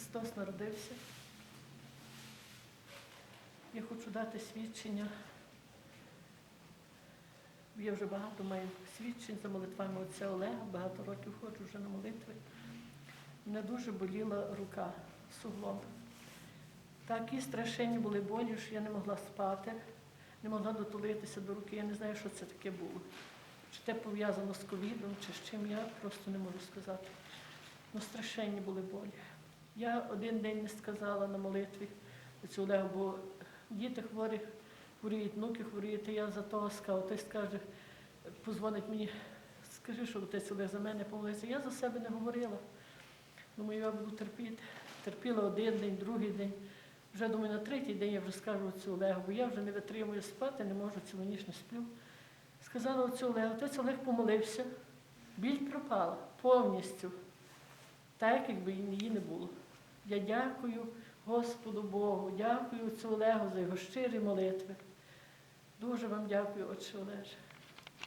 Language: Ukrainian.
Христос народився. Я хочу дати свідчення. Я вже багато маю свідчень за молитвами отця Олега, багато років ходжу вже на молитви. Мене дуже боліла рука, суглоб. Такі страшенні були болі, що я не могла спати, не могла дотулитися до руки. Я не знаю, що це таке було. Чи те пов'язано з ковідом, чи з чим, я просто не можу сказати. Ну, страшенні були болі. Я один день не сказала на молитві цю Олегу, бо діти хворі, хворіють, внуки хворіють, і я за того сказав. Той скаже, позвонить мені, скажи, що отець Олег за мене помолився. Я за себе не говорила. Думаю, я буду терпіти. Терпіла один день, другий день. Вже думаю, на третій день я вже скажу оцю Олегу, бо я вже не витримую спати, не можу цілу ніч не сплю. Сказала оцю Олегу, отець Олег помолився, біль пропала повністю, так якби її не було. Я дякую Господу Богу, дякую отцю Олегу за його щирі молитви. Дуже вам дякую, отче Олеже.